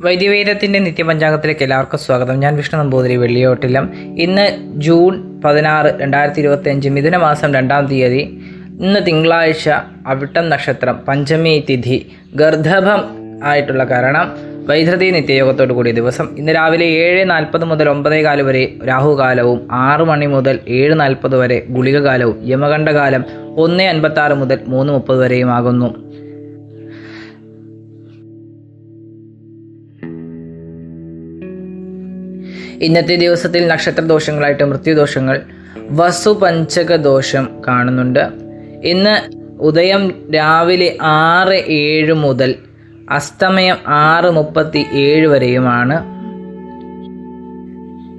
വൈദ്യവേദത്തിന്റെ നിത്യപഞ്ചാംഗത്തിലേക്ക് എല്ലാവർക്കും സ്വാഗതം. ഞാൻ വിഷ്ണു നമ്പൂതിരി വെള്ളിയോട്ടിലം. ഇന്ന് ജൂൺ പതിനാറ് രണ്ടായിരത്തി ഇരുപത്തി അഞ്ച് മിഥുന മാസം രണ്ടാം തീയതി. ഇന്ന് തിങ്കളാഴ്ച അവിട്ടം നക്ഷത്രം പഞ്ചമി തിഥി ഗർദ്ധഭം ആയിട്ടുള്ള കാരണം വൈദ്യുതി നിത്യയോഗത്തോടു കൂടിയ ദിവസം. ഇന്ന് രാവിലെ ഏഴ് നാൽപ്പത് മുതൽ ഒമ്പതേ കാൽ വരെ രാഹുകാലവും ആറ് മണി മുതൽ ഏഴ് നാൽപ്പത് വരെ ഗുളികകാലവും യമകണ്ഠകാലം ഒന്ന് അൻപത്താറ് മുതൽ മൂന്ന് മുപ്പത് വരെയുമാകുന്നു ഇന്നത്തെ ദിവസത്തിൽ നക്ഷത്ര ദോഷങ്ങളായിട്ട് മൃത്യുദോഷങ്ങൾ വസുപഞ്ചക ദോഷം കാണുന്നുണ്ട്. ഇന്ന് ഉദയം രാവിലെ ആറ് ഏഴ് മുതൽ അസ്തമയം ആറ് മുപ്പത്തി ഏഴ് വരെയുമാണ്.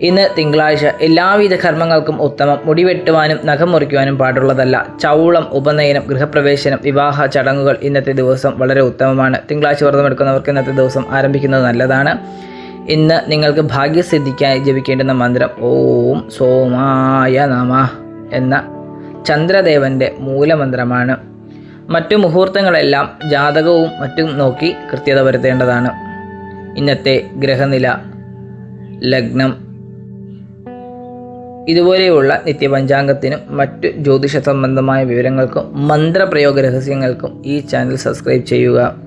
ഇന്ന് തിങ്കളാഴ്ച എല്ലാവിധ കർമ്മങ്ങൾക്കും ഉത്തമം. മുടിവെട്ടുവാനും നഖം മുറിക്കുവാനും പാടുള്ളതല്ല. ചൗളം ഉപനയനം ഗൃഹപ്രവേശനം വിവാഹ ചടങ്ങുകൾ ഇന്നത്തെ ദിവസം വളരെ ഉത്തമമാണ്. തിങ്കളാഴ്ച വ്രതമെടുക്കുന്നവർക്ക് ഇന്നത്തെ ദിവസം ആരംഭിക്കുന്നത് നല്ലതാണ്. ഇന്ന് നിങ്ങൾക്ക് ഭാഗ്യസിദ്ധിക്കായി ജപിക്കേണ്ടുന്ന മന്ത്രം ഓം സോമായ നമ എന്ന ചന്ദ്രദേവന്റെ മൂലമന്ത്രമാണ്. മറ്റു മുഹൂർത്തങ്ങളെല്ലാം ജാതകവും മറ്റും നോക്കി കൃത്യത വരുത്തേണ്ടതാണ്. ഇന്നത്തെ ഗ്രഹനില ലഗ്നം ഇതുപോലെയുള്ള നിത്യപഞ്ചാംഗത്തിനും മറ്റു ജ്യോതിഷ സംബന്ധമായ വിവരങ്ങൾക്കും മന്ത്രപ്രയോഗ രഹസ്യങ്ങൾക്കും ഈ ചാനൽ സബ്സ്ക്രൈബ് ചെയ്യുക.